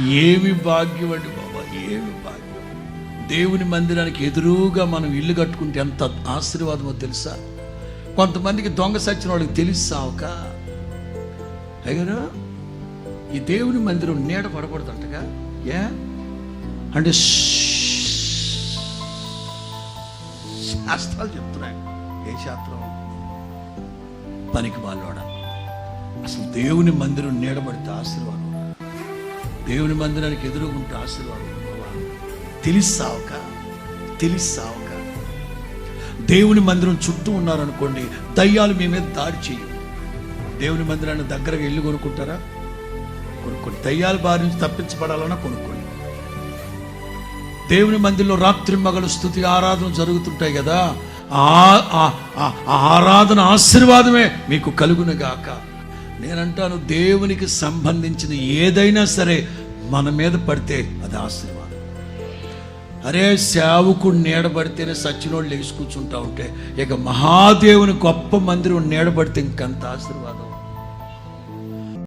ఏమి భాగ్యం అండి బాబా ఏమి భాగ్యం. దేవుని మందిరానికి ఎదురుగా మనం ఇల్లు కట్టుకుంటే ఎంత ఆశీర్వాదమో తెలుసా? కొంతమందికి దొంగ సచ్చిన వాళ్ళకి తెలిసావుక అయ్యారు ఈ దేవుని మందిరం నీడ పడకూడదంటగా? ఏ? అంటే శాస్త్రాలు చెప్తున్నాయి. ఏ శాస్త్రం? పనికి వాళ్ళోడ అసలు దేవుని మందిరం నీడబడితే ఆశీర్వాదం దేవుని మందిరానికి ఎదురుగుంటే ఆశీర్వాదం తెలిసావుక? తెలిసావుక? దేవుని మందిరం చుట్టూ ఉన్నారనుకోండి దయ్యాలు మీ మీద దాడి చేయవు. దేవుని మందిరాన్ని దగ్గరగా వెళ్ళి కొనుక్కుంటారా? కొనుక్కోండి. దయ్యాల బారి నుంచి తప్పించబడాలన్నా కొనుక్కోండి. దేవుని మందిరంలో రాత్రి మగలు స్థుతి ఆరాధన జరుగుతుంటాయి కదా ఆ- ఆ- ఆ- ఆరాధన ఆశీర్వాదమే మీకు కలుగునుగాక. నేనంటాను దేవునికి సంబంధించిన ఏదైనా సరే మన మీద పడితే అది ఆశీర్వాదం. అరే సేవకుడు నీడబడితేనే సచ్చినోళ్ళు లేచి కూర్చుంటా ఉంటే ఇక మహాదేవుని గొప్ప మందిరం నీడబడితే ఇంకంత ఆశీర్వాదం?